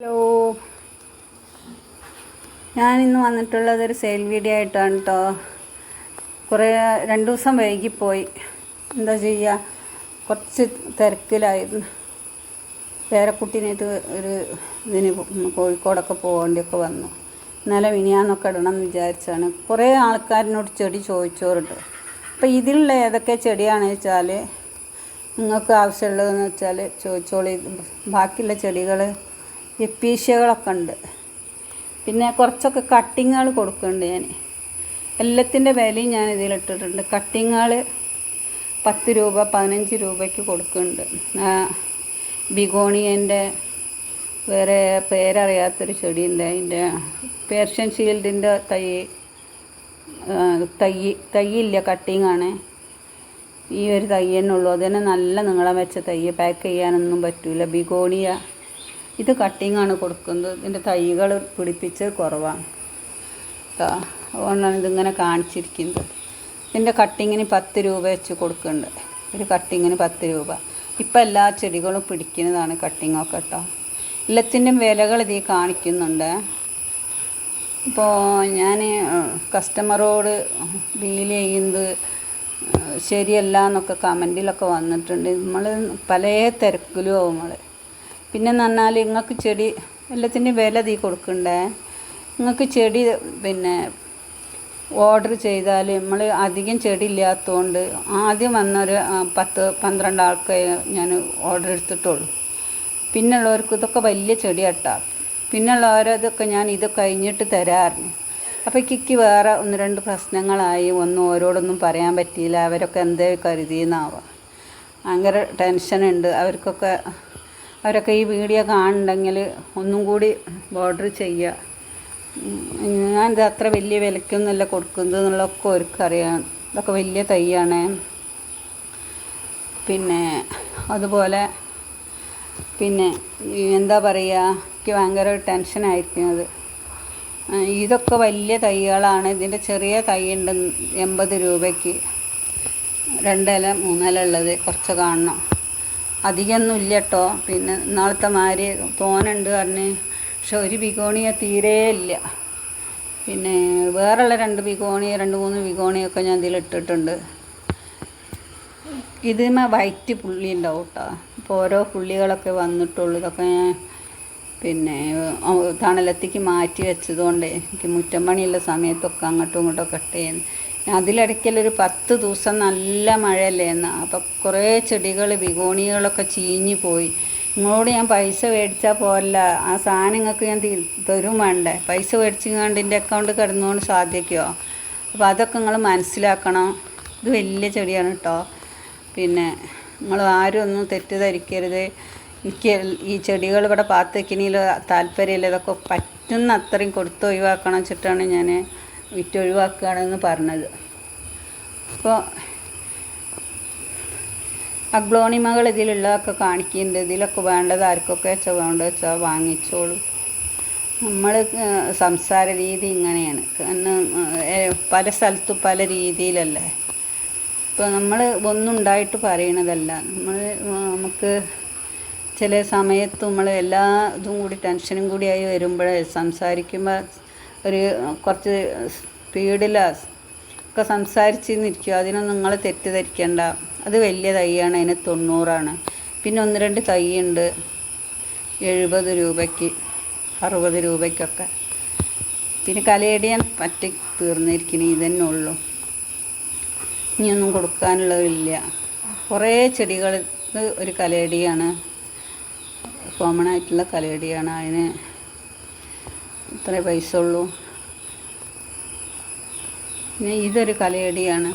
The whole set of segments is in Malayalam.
ഹലോ. ഞാൻ ഇന്ന് വന്നിട്ടുള്ളത് ഒരു സെയിൽ വീഡിയോ ആയിട്ടാണ് കേട്ടോ കുറേ രണ്ട് ദിവസം വൈകിപ്പോയി. എന്താ ചെയ്യുക കുറച്ച് തിരക്കിലായിരുന്നു. പേരക്കുട്ടീനായിട്ട് ഒരു ഇതിന് കോഴിക്കോടൊക്കെ പോകേണ്ടിയൊക്കെ വന്നു. ഇന്നലെ മിനിയാന്നൊക്കെ ഇടണം എന്ന് വിചാരിച്ചാണ്. കുറേ ആൾക്കാരിനോട് ചെടി ചോദിച്ചോറുണ്ട് അപ്പോൾ ഇതിലുള്ള ഏതൊക്കെ ചെടിയാണെന്ന് വെച്ചാൽ നിങ്ങൾക്ക് ആവശ്യമുള്ളതെന്ന് വെച്ചാൽ ചോദിച്ചോളി. ബാക്കിയുള്ള ചെടികൾ എപ്പീഷ്യകളൊക്കെ ഉണ്ട് പിന്നെ കുറച്ചൊക്കെ കട്ടിങ്ങുകൾ കൊടുക്കുന്നുണ്ട് ഞാൻ എല്ലാത്തിന്റെ വിലയും ഞാൻ ഇതിലിട്ടിട്ടുണ്ട് കട്ടിങ്ങുകൾ പത്ത് രൂപ പതിനഞ്ച് രൂപയ്ക്ക് കൊടുക്കുന്നുണ്ട് ബിഗോണിയന്റെ വേറെ പേരറിയാത്തൊരു ചെടിയുണ്ട് അതിന്റെ പേർഷ്യൻ ഷീൽഡിന്റെ തൈ തൈ തൈയില്ല കട്ടിങ്ങാണ്. ഈ ഒരു തൈ തന്നെ ഉള്ളൂ. അതുതന്നെ നല്ല നീളം വെച്ച തൈ. പാക്ക് ചെയ്യാനൊന്നും പറ്റില്ല ബിഗോണിയ ഇത് കട്ടിങ്ങാണ് കൊടുക്കുന്നത്. ഇതിന്റെ തൈകൾ പിടിപ്പിച്ച് കുറവാണ്. അതുകൊണ്ടാണ് ഇതിങ്ങനെ കാണിച്ചിരിക്കുന്നത്. ഇതിന്റെ കട്ടിങ്ങിന് പത്ത് രൂപ വെച്ച് കൊടുക്കുന്നുണ്ട്. ഒരു കട്ടിങ്ങിന് പത്ത് രൂപ. ഇപ്പം എല്ലാ ചെടികളും പിടിക്കുന്നതാണ് കട്ടിങ്ങൊക്കെ കേട്ടോ എല്ലാത്തിന്റെയും വിലകൾ ഇതിൽ കാണിക്കുന്നുണ്ട്. ഇപ്പോൾ ഞാൻ കസ്റ്റമറോട് ഡീൽ ചെയ്യുന്നത് ശരിയല്ല എന്നൊക്കെ കമന്റിലൊക്കെ വന്നിട്ടുണ്ട്. നമ്മൾ പല തിരക്കിലും ആവും നമ്മൾ പിന്നെ പറഞ്ഞാൽ നിങ്ങൾക്ക് ചെടി എല്ലാത്തിന്റെയും വില തീ കൊടുക്കണ്ടേ? നിങ്ങൾക്ക് ചെടി പിന്നെ ഓർഡർ ചെയ്താൽ നമ്മൾ അധികം ചെടി ഇല്ലാത്തതുകൊണ്ട് ആദ്യം വന്നൊരു പത്ത് പന്ത്രണ്ട് ആൾക്ക് ഞാൻ ഓർഡർ എടുത്തിട്ടുള്ളൂ. പിന്നുള്ളവർക്ക് ഇതൊക്കെ വലിയ ചെടിയാട്ടാ. പിന്നുള്ളവരതൊക്കെ ഞാൻ ഇത് കഴിഞ്ഞിട്ട് തരാറുണ്ട് അപ്പോൾ കിക്ക് വേറെ ഒന്ന് രണ്ട് പ്രശ്നങ്ങളായി ഒന്നും ഓരോടൊന്നും പറയാൻ പറ്റിയില്ല. അവരൊക്കെ എന്തേ കരുതിയെന്നാവാം. ഭയങ്കര ടെൻഷനുണ്ട്. അവർക്കൊക്കെ അവരൊക്കെ ഈ വീഡിയോ കാണുന്നുണ്ടെങ്കിൽ ഒന്നും കൂടി ഓർഡർ ചെയ്യുക. ഞാനിത് അത്ര വലിയ വിലയ്ക്കൊന്നുമല്ല കൊടുക്കുന്നത് എന്നുള്ളതൊക്കെ അവർക്കറിയാം. ഇതൊക്കെ വലിയ തൈയാണ്. പിന്നെ അതുപോലെ പിന്നെ എന്താ പറയുക എനിക്ക് ഭയങ്കര ടെൻഷനായിരിക്കുന്നത് ഇതൊക്കെ വലിയ തൈകളാണ്. ഇതിന്റെ ചെറിയ തൈ ഉണ്ട് എൺപത് രൂപയ്ക്ക്. രണ്ടില മൂന്നില ഉള്ളത് കുറച്ച് കാണണം. അധികമൊന്നും ഇല്ല കേട്ടോ പിന്നെ ഇന്നാളത്തെ മാര് തോനുണ്ട് പറഞ്ഞ്. പക്ഷെ ഒരു ബിഗോണിയ തീരെ ഇല്ല. പിന്നെ വേറെയുള്ള രണ്ട് ബിഗോണിയ രണ്ട് മൂന്ന് ബിഗോണിയൊക്കെ ഞാൻ ഇതിലിട്ടിട്ടുണ്ട് ഇതിമ വൈറ്റ് പുള്ളി ഉണ്ടാവും കേട്ടോ ഇപ്പോൾ ഓരോ പുള്ളികളൊക്കെ വന്നിട്ടുള്ളൂ. ഇതൊക്കെ ഞാൻ പിന്നെ തണലത്തേക്ക് മാറ്റി വെച്ചതുകൊണ്ട് എനിക്ക് മുറ്റം പണിയുള്ള സമയത്തൊക്കെ അങ്ങോട്ടും ഇങ്ങോട്ടും ഒക്കെ ചെയ്യുന്നു അതിലിടയ്ക്കലൊരു പത്ത് ദിവസം നല്ല മഴയല്ലേ എന്ന് അപ്പം കുറേ ചെടികൾ ബിഗോണികളൊക്കെ ചീഞ്ഞു പോയി. നിങ്ങളോട് ഞാൻ പൈസ മേടിച്ചാൽ പോരല്ല. ആ സാധനം നിങ്ങൾക്ക് ഞാൻ തരും വേണ്ടേ. പൈസ മേടിച്ചിങ്ങാണ്ട് എന്റെ അക്കൗണ്ട് കിടന്നുകൊണ്ട് സാധിക്കുമോ അപ്പോൾ അതൊക്കെ നിങ്ങൾ മനസ്സിലാക്കണം. ഇത് വലിയ ചെടിയാണ് കേട്ടോ പിന്നെ നിങ്ങൾ ആരും ഒന്നും തെറ്റിദ്ധരിക്കരുത്. എനിക്ക് ഈ ചെടികൾ ഇവിടെ പാത്തക്കിനിയിൽ താല്പര്യമില്ല. ഇതൊക്കെ പറ്റുന്ന അത്രയും കൊടുത്ത് ഒഴിവാക്കണം വെച്ചിട്ടാണ് ഞാൻ വിറ്റ് ഒഴിവാക്കുകയാണെന്ന് പറഞ്ഞത്. അപ്പോൾ അഗ്ലോണിമകൾ ഇതിലുള്ളതൊക്കെ കാണിക്കുന്നുണ്ട്. ഇതിലൊക്കെ വേണ്ടത് ആർക്കൊക്കെ വെച്ചാൽ വേണ്ടത് വെച്ചാൽ വാങ്ങിച്ചോളൂ. നമ്മൾ സംസാര രീതി ഇങ്ങനെയാണ്. കാരണം പല സ്ഥലത്തും പല രീതിയിലല്ലേ. ഇപ്പോൾ നമ്മൾ ഒന്നുണ്ടായിട്ട് പറയണതല്ല. നമ്മൾ നമുക്ക് ചില സമയത്ത് നമ്മൾ എല്ലാ ഇതും കൂടി ടെൻഷനും കൂടിയായി വരുമ്പോൾ സംസാരിക്കുമ്പോൾ ഒരു കുറച്ച് സ്പീഡിൽ ഒക്കെ സംസാരിച്ചിരിക്കുക അതിനൊന്നും നിങ്ങൾ തെറ്റിദ്ധരിക്കേണ്ട. അത് വലിയ തൈയാണ് അതിന് തൊണ്ണൂറാണ്. പിന്നെ ഒന്ന് രണ്ട് തൈയുണ്ട് എഴുപത് രൂപയ്ക്ക് അറുപത് രൂപയ്ക്കൊക്കെ. പിന്നെ കലയടിയാൻ പറ്റി തീർന്നിരിക്കണേ ഇതന്നെ ഉള്ളൂ. ഇനിയൊന്നും കൊടുക്കാനുള്ളതില്ല. കുറേ ചെടികൾ ഒരു കലയടിയാണ് കോമൺ ആയിട്ടുള്ള കലയടിയാണ് അതിന് ഇത്രേ പൈസ ഉള്ളൂ പിന്നെ ഇതൊരു കലയടിയാണ്.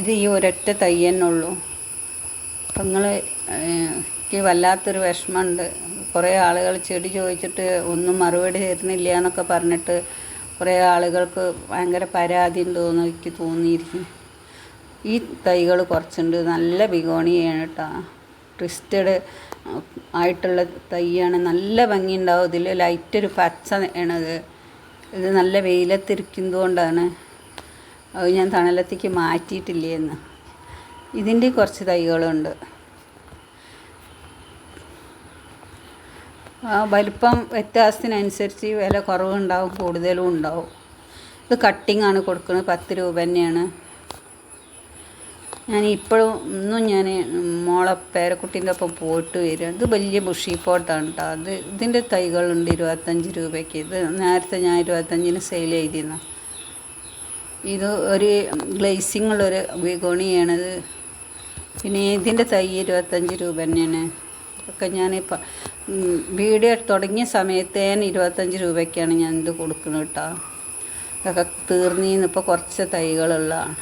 ഇത് ഈ ഒരൊറ്റ തയ്യന്നുള്ളൂ അപ്പം നിങ്ങൾ എനിക്ക് വല്ലാത്തൊരു വിഷമമുണ്ട്. കുറേ ആളുകൾ ചെടി ചോദിച്ചിട്ട് ഒന്നും മറുപടി തരുന്നില്ല എന്നൊക്കെ പറഞ്ഞിട്ട് കുറേ ആളുകൾക്ക് ഭയങ്കര പരാതി ഉണ്ടെന്ന് എനിക്ക് തോന്നിയിരിക്കും ഈ തൈകൾ കുറച്ചുണ്ട്. നല്ല ബിഗോണിയാണ് കേട്ടോ. ട്വിസ്റ്റഡ് ആയിട്ടുള്ള തൈയാണ്. നല്ല ഭംഗിയുണ്ടാവും ഇതിൽ ലൈറ്റ് ഒരു പച്ച ആണത് ഇത് നല്ല വെയിലത്തിരിക്കുന്നതുകൊണ്ടാണ്. അത് ഞാൻ തണലത്തേക്ക് മാറ്റിയിട്ടില്ലേന്ന് ഇതിന്റെ കുറച്ച് തൈകളുണ്ട്. വലിപ്പം വ്യത്യാസത്തിനനുസരിച്ച് വില കുറവുണ്ടാവും കൂടുതലും ഉണ്ടാവും. ഇത് കട്ടിങ്ങാണ് കൊടുക്കുന്നത് പത്ത് രൂപ തന്നെയാണ്. ഞാൻ ഇപ്പോഴും ഇന്നും ഞാൻ മോളെ പേരക്കുട്ടീന്റെ ഒപ്പം പോയിട്ട് വരും ഇത് വലിയ ബുഷി പോട്ടാണ് കേട്ടോ അത് ഇതിന്റെ തൈകളുണ്ട് ഇരുപത്തഞ്ച് രൂപയ്ക്ക്. ഇത് നേരത്തെ ഞാൻ ഇരുപത്തഞ്ചിന് സെയിൽ ചെയ്തിരുന്നു. ഇത് ഒരു ഗ്ലേസിംഗ് ഉള്ളൊരു ബിഗോണിയാണിത് പിന്നെ ഇതിന്റെ തൈ ഇരുപത്തഞ്ച് രൂപ തന്നെയാണ്. ഒക്കെ ഇപ്പം വീഡിയോ തുടങ്ങിയ സമയത്ത് ഞാൻ ഇരുപത്തഞ്ച് രൂപയ്ക്കാണ് ഞാൻ ഇത് കൊടുക്കുന്നത് കേട്ടോ ഇതൊക്കെ തീർന്നിന്ന് ഇപ്പോൾ കുറച്ച് തൈകളുള്ളതാണ്.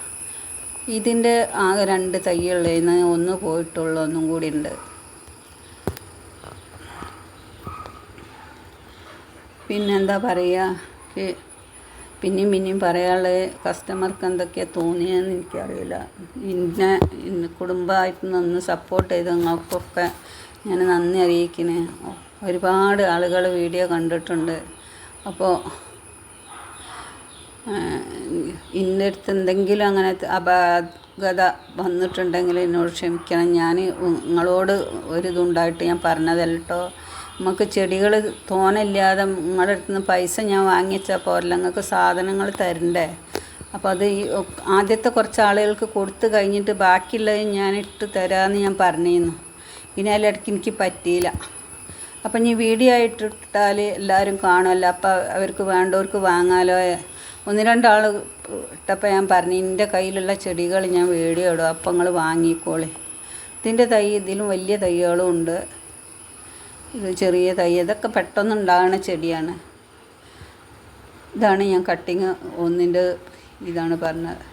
ഇതിന്റെ ആകെ രണ്ട് തൈയുള്ളതിന് ഒന്ന് പോയിട്ടുള്ള ഒന്നും കൂടി ഉണ്ട്. പിന്നെന്താ പറയുക പിന്നെയും പിന്നെയും പറയാനുള്ളത് കസ്റ്റമർക്ക് എന്തൊക്കെയാണ് തോന്നിയതെന്ന് എനിക്കറിയില്ല. ഇന്നെ ഇന്ന് കുടുംബമായിട്ട് നിന്ന് സപ്പോർട്ട് ചെയ്ത് നിങ്ങൾക്കൊക്കെ ഞാൻ നന്ദി അറിയിക്കണേ. ഒരുപാട് ആളുകൾ വീഡിയോ കണ്ടിട്ടുണ്ട്. അപ്പോൾ ഇന്റെ അടുത്ത് എന്തെങ്കിലും അങ്ങനെ അപാകത വന്നിട്ടുണ്ടെങ്കിൽ എന്നോട് ക്ഷമിക്കണം. ഞാൻ നിങ്ങളോട് ഒരിതുണ്ടായിട്ട് ഞാൻ പറഞ്ഞതല്ല കേട്ടോ നമുക്ക് ചെടികൾ തോനില്ലാതെ നിങ്ങളുടെ അടുത്ത് നിന്ന് പൈസ ഞാൻ വാങ്ങിച്ചാൽ പോരല്ല. നിങ്ങൾക്ക് സാധനങ്ങൾ തരണ്ടേ? അപ്പോൾ അത് ഈ ആദ്യത്തെ കുറച്ച് ആളുകൾക്ക് കൊടുത്തു കഴിഞ്ഞിട്ട് ബാക്കിയുള്ളത് ഞാൻ ഇട്ട് തരാമെന്ന് ഞാൻ പറഞ്ഞിരുന്നു. പിന്നെ അതിലിടയ്ക്ക് എനിക്ക് പറ്റിയില്ല. അപ്പം ഇനി വീഡിയോ ആയിട്ട് ഇട്ടാൽ എല്ലാവരും കാണുമല്ലോ അപ്പോൾ അവർക്ക് വേണ്ടവർക്ക് വാങ്ങാലോ. ഒന്ന് രണ്ടാൾ ഇട്ടപ്പോൾ ഞാൻ പറഞ്ഞു എന്റെ കയ്യിലുള്ള ചെടികൾ ഞാൻ വീഡിയോ ഇടും അപ്പം നിങ്ങൾ വാങ്ങിക്കോളെ. ഇതിന്റെ തൈ ഇതിലും വലിയ തൈകളും ഉണ്ട്. ഇത് ചെറിയ തൈ ഇതൊക്കെ പെട്ടെന്നുണ്ടാകുന്ന ചെടിയാണ്. ഇതാണ് ഞാൻ കട്ടിങ് ഒന്നിന്റെ ഇതാണ് പറഞ്ഞത്.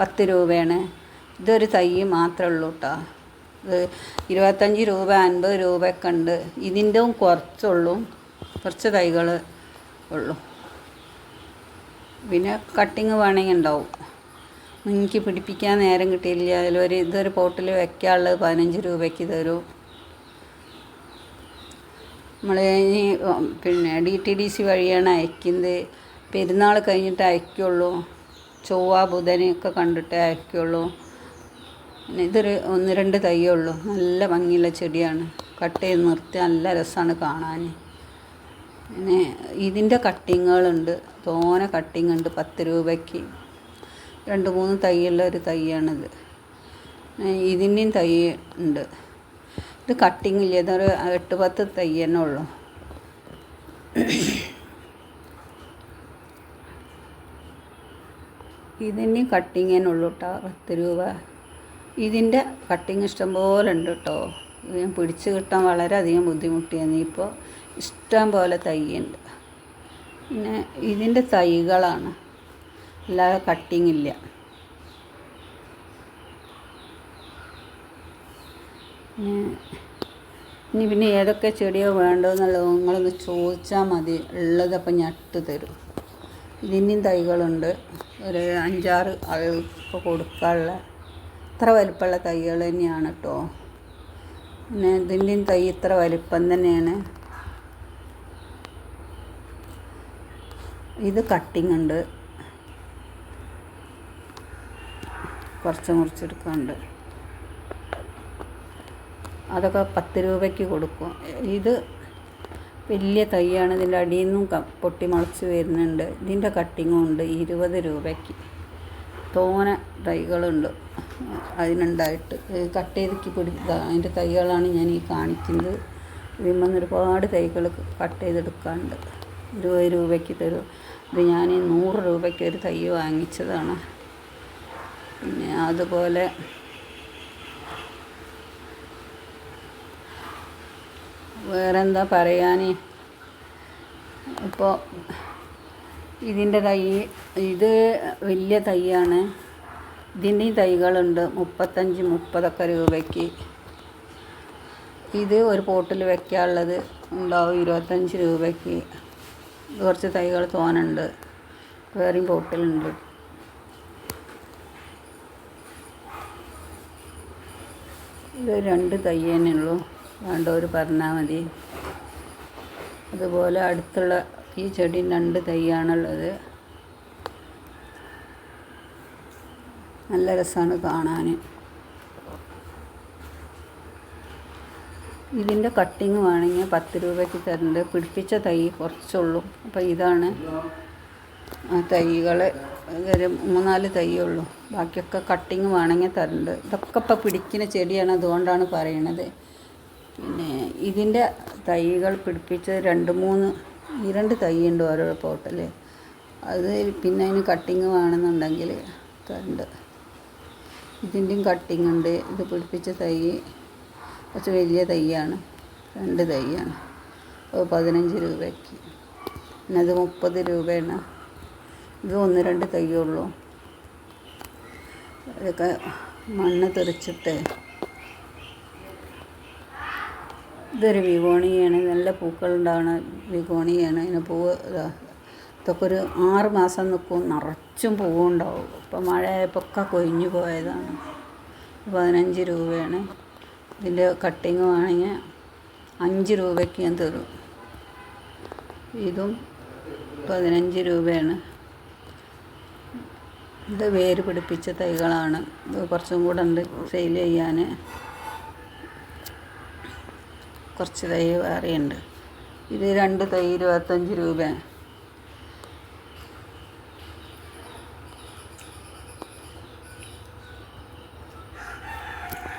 പത്ത് രൂപയാണ്. ഇതൊരു തൈ മാത്രമേ ഉള്ളൂ കേട്ടോ ഇത് ഇരുപത്തഞ്ച് രൂപ അൻപത് രൂപയൊക്കെ ഉണ്ട്. ഇതിന്റെയും കുറച്ചുള്ളൂ. കുറച്ച് തൈകൾ ഉള്ളൂ. പിന്നെ കട്ടിങ് വേണമെങ്കിൽ ഉണ്ടാവും എനിക്ക് പിടിപ്പിക്കാൻ നേരം കിട്ടിയില്ല. അതിലൊരു ഇതൊരു പോട്ടിൽ വെക്കാനുള്ളത് പതിനഞ്ച് രൂപയ്ക്ക് തരും നമ്മൾ ഇനി പിന്നെ ഡി ടി ഡി സി വഴിയാണ് അയക്കുന്നത്. പെരുന്നാൾ കഴിഞ്ഞിട്ട് അയക്കുള്ളൂ. ചൊവ്വ ബുധനൊക്കെ കണ്ടിട്ടേ അയക്കുള്ളൂ. പിന്നെ ഇതൊരു ഒന്ന് രണ്ട് തൈയേ ഉള്ളൂ. നല്ല ഭംഗിയുള്ള ചെടിയാണ്. കട്ട് ചെയ്ത് നിർത്തി നല്ല രസമാണ് കാണാൻ. പിന്നെ ഇതിന്റെ കട്ടിങ്ങുകളുണ്ട്. തോനെ കട്ടിങ് ഉണ്ട് പത്ത് രൂപയ്ക്ക്. രണ്ട് മൂന്ന് തൈയുള്ള ഒരു തൈയാണിത്. ഇതിന്റെയും തൈ ഉണ്ട്. ഇത് കട്ടിങ് ഇല്ല ഇതൊരു എട്ട് പത്ത് തൈ തന്നെ ഉള്ളൂ. ഇതിന്റെയും കട്ടിങ് തന്നെ ഉള്ളൂ കേട്ടോ പത്ത് രൂപ. ഇതിന്റെ കട്ടിങ് ഇഷ്ടംപോലെ ഉണ്ട് കേട്ടോ ഞാൻ പിടിച്ച് കിട്ടാൻ വളരെയധികം ബുദ്ധിമുട്ടിയാണ് ഇപ്പോൾ ഇഷ്ടം പോലെ തൈയുണ്ട്. പിന്നെ ഇതിന്റെ തൈകളാണ്. അല്ലാതെ കട്ടിങ് ഇല്ല. ഇനി പിന്നെ ഏതൊക്കെ ചെടിയോ വേണ്ടതെന്നുള്ളത് നിങ്ങളൊന്ന് ചോദിച്ചാൽ മതി. ഉള്ളതപ്പം ഞട്ട് തരും. ഇതിന്റെയും തൈകളുണ്ട്. ഒരു അഞ്ചാറ് ആൾക്ക് കൊടുക്കാനുള്ള ഇത്ര വലിപ്പമുള്ള തൈകൾ തന്നെയാണ് കേട്ടോ. പിന്നെ ഇതിന്റെയും തൈ ഇത്ര വലിപ്പം തന്നെയാണ്. ഇത് കട്ടിങ് ഉണ്ട്. കുറച്ച് മുറിച്ചെടുക്കാനുണ്ട്. അതൊക്കെ പത്ത് രൂപയ്ക്ക് കൊടുക്കും. ഇത് വലിയ തൈയാണ്. ഇതിന്റെ അടിയിൽ നിന്നും പൊട്ടി മുളച്ച് വരുന്നുണ്ട്. ഇതിന്റെ കട്ടിങ്ങും ഉണ്ട്. ഇരുപത് രൂപയ്ക്ക്. തോന തൈകളുണ്ട്. അതിനുണ്ടായിട്ട് കട്ട് ചെയ്തിക്ക് പിടി അതിന്റെ തൈകളാണ് ഞാൻ ഈ കാണിക്കുന്നത്. ഇതിൽ ഒരുപാട് തൈകൾ കട്ട് ചെയ്തെടുക്കാനുണ്ട്. ഇരുപത് രൂപയ്ക്ക് തരും. ഇത് ഞാൻ നൂറ് രൂപയ്ക്ക് ഒരു തൈ വാങ്ങിച്ചതാണ്. പിന്നെ അതുപോലെ വേറെന്താ പറയാൻ ഇപ്പോൾ ഇതിന്റെ തൈ ഇത് വലിയ തൈയാണ്. ഇതിന്റെ തൈകളുണ്ട് മുപ്പത്തഞ്ച് മുപ്പതൊക്കെ രൂപയ്ക്ക്. ഇത് ഒരു പോട്ടിൽ വയ്ക്കാനുള്ളത് ഉണ്ടാവും ഇരുപത്തഞ്ച് രൂപയ്ക്ക്. കുറച്ച് തൈകൾ തോനുണ്ട് വേറെയും പോട്ടിലുണ്ട് ഇത് രണ്ട് തൈ തന്നെ ഉള്ളൂ. വേണ്ടവർ പറഞ്ഞാൽ മതി. അതുപോലെ അടുത്തുള്ള ഈ ചെടി രണ്ട് തൈയാണുള്ളത്. നല്ല രസമാണ് കാണാൻ. ഇതിന്റെ കട്ടിങ് വേണമെങ്കിൽ പത്ത് രൂപയ്ക്ക് തരുന്നുണ്ട് പിടിപ്പിച്ച തൈ കുറച്ചുള്ളൂ. അപ്പോൾ ഇതാണ് ആ തൈകൾ. ഒരു മൂന്നാൽ തൈയുള്ളൂ ബാക്കിയൊക്കെ കട്ടിങ് വേണമെങ്കിൽ തരുന്നുണ്ട് ഇതൊക്കെ ഇപ്പോൾ പിടിക്കുന്ന ചെടിയാണ് അതുകൊണ്ടാണ് പറയണത് പിന്നെ ഇതിന്റെ തൈകൾ പിടിപ്പിച്ച് രണ്ട് മൂന്ന് ഈ രണ്ട് തൈ ഉണ്ട് ഓരോ പോട്ടിൽ. അത് പിന്നെ അതിന് കട്ടിങ് വേണമെന്നുണ്ടെങ്കിൽ തരുന്നുണ്ട് ഇതിന്റെയും കട്ടിങ് ഉണ്ട്. ഇത് പിടിപ്പിച്ച തൈ കുറച്ച് വലിയ തൈയാണ്. രണ്ട് തൈയാണ്. അത് പതിനഞ്ച് രൂപയ്ക്ക്. പിന്നെ അത് മുപ്പത് രൂപയാണ്. ഇത് ഒന്ന് രണ്ട് തൈയുള്ളൂ അതൊക്കെ മണ്ണ് തെറിച്ചിട്ട് ഇതൊരു വിഗോണിയാണ്. നല്ല പൂക്കളുണ്ടാവണ വിഗോണിയാണ്. അതിന് പൂവ് ഇതാ ഇതൊക്കെ ഒരു ആറ് മാസം നിൽക്കും. നിറച്ചും പൂവുണ്ടാവും. ഇപ്പം മഴയായപ്പോൾ ഒക്കെ കൊഴിഞ്ഞു പോയതാണ്. പതിനഞ്ച് രൂപയാണ്. ഇതിന്റെ കട്ടിങ് വാങ്ങിയ അഞ്ച് രൂപയ്ക്ക് ഞാൻ തരും. ഇതും പതിനഞ്ച് രൂപയാണ്. ഇത് വേര് പിടിപ്പിച്ച തൈകളാണ്. കുറച്ചും കൂടെ ഉണ്ട് സെയിൽ ചെയ്യാൻ. കുറച്ച് തൈ വേറെയുണ്ട്. ഇത് രണ്ട് തൈ ഇരുപത്തഞ്ച് രൂപ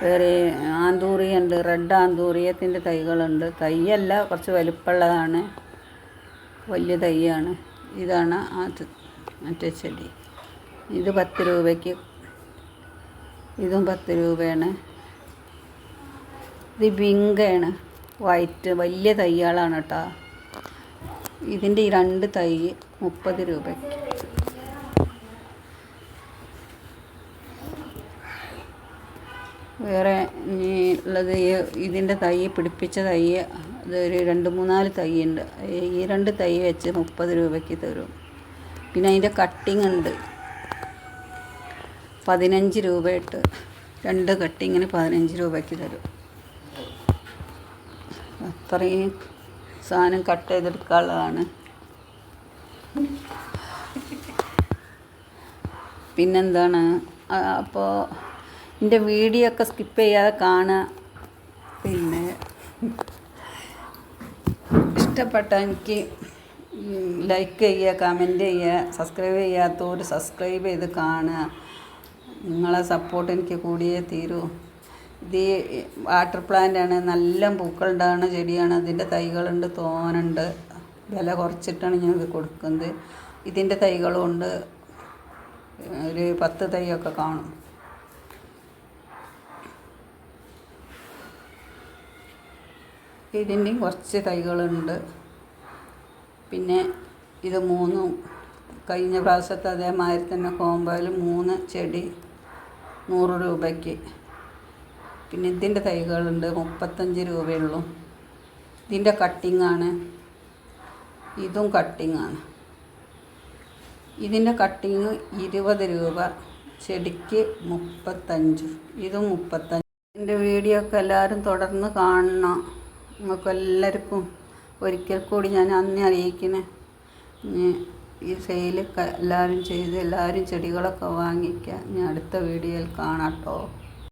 വേറെ ആന്തൂറി ഉണ്ട് റെഡ് ആന്തൂറിയത്തിന്റെ തൈകളുണ്ട്. തൈയല്ല കുറച്ച് വലുപ്പമുള്ളതാണ്. വലിയ തൈയാണ്. ഇതാണ് ആ മറ്റേ ചെടി. ഇത് പത്ത് രൂപയ്ക്ക്. ഇതും പത്ത് രൂപയാണ്. ഇത് ബിങ്കയാണ് വൈറ്റ് വലിയ തൈകളാണ് കേട്ടോ. ഇതിന്റെ ഈ രണ്ട് തൈ മുപ്പത് രൂപയ്ക്ക്. വേറെ ഇനി ഉള്ളത് ഇതിന്റെ തൈ പിടിപ്പിച്ച തൈ അതൊരു രണ്ട് മൂന്നാൽ തൈ ഉണ്ട് ഈ രണ്ട് തൈ വെച്ച് മുപ്പത് രൂപയ്ക്ക് തരും. പിന്നെ അതിന്റെ കട്ടിങ് ഉണ്ട്. പതിനഞ്ച് രൂപയിട്ട് രണ്ട് കട്ടിങ്ങിന് പതിനഞ്ച് രൂപയ്ക്ക് തരും. അത്രയും സാധനം കട്ട് ചെയ്തെടുക്കാനുള്ളതാണ്. പിന്നെന്താണ്? അപ്പോൾ എന്റെ വീഡിയോ ഒക്കെ സ്കിപ്പ് ചെയ്യാതെ കാണുക. പിന്നെ ഇഷ്ടപ്പെട്ട എനിക്ക് ലൈക്ക് ചെയ്യുക കമന്റ് ചെയ്യുക സബ്സ്ക്രൈബ് ചെയ്യാത്തവർ സബ്സ്ക്രൈബ് ചെയ്ത് കാണുക. നിങ്ങളെ സപ്പോർട്ട് എനിക്ക് കൂടിയേ തീരൂ. ഇത് വാട്ടർ പ്ലാന്റ് ആണ്. നല്ല പൂക്കളുണ്ടാകുന്ന ചെടിയാണ്. അതിന്റെ തൈകളുണ്ട് തോനുണ്ട്. വില കുറച്ചിട്ടാണ് ഞാൻ ഇത് കൊടുക്കുന്നത്. ഇതിന്റെ തൈകളും ഉണ്ട് ഒരു പത്ത് തൈയൊക്കെ കാണും. ഇതിന്റെയും കുറച്ച് തൈകളുണ്ട്. പിന്നെ ഇത് മൂന്നും കഴിഞ്ഞ പ്രാവശ്യത്തെ അതേമാതിരി തന്നെ കോമ്പോയിൽ മൂന്ന് ചെടി നൂറ് രൂപയ്ക്ക്. പിന്നെ ഇതിന്റെ തൈകളുണ്ട് മുപ്പത്തഞ്ച് രൂപയുള്ളൂ. ഇതിന്റെ കട്ടിങ്ങാണ്. ഇതും കട്ടിങ്ങാണ്. ഇതിന്റെ കട്ടിങ് ഇരുപത് രൂപ ചെടിക്ക് മുപ്പത്തഞ്ച് ഇതും മുപ്പത്തഞ്ച്. എന്റെ വീഡിയോ ഒക്കെ എല്ലാവരും തുടർന്ന് കാണണം. നിങ്ങൾക്ക് എല്ലാവർക്കും ഒരിക്കൽ കൂടി ഞാൻ അന്ന് അറിയിക്കണേ. ഈ സെയിൽ എല്ലാവരും ചെയ്ത് എല്ലാവരും ചെടികളൊക്കെ വാങ്ങിക്കുക ഇനി അടുത്ത വീഡിയോയിൽ കാണാം കേട്ടോ.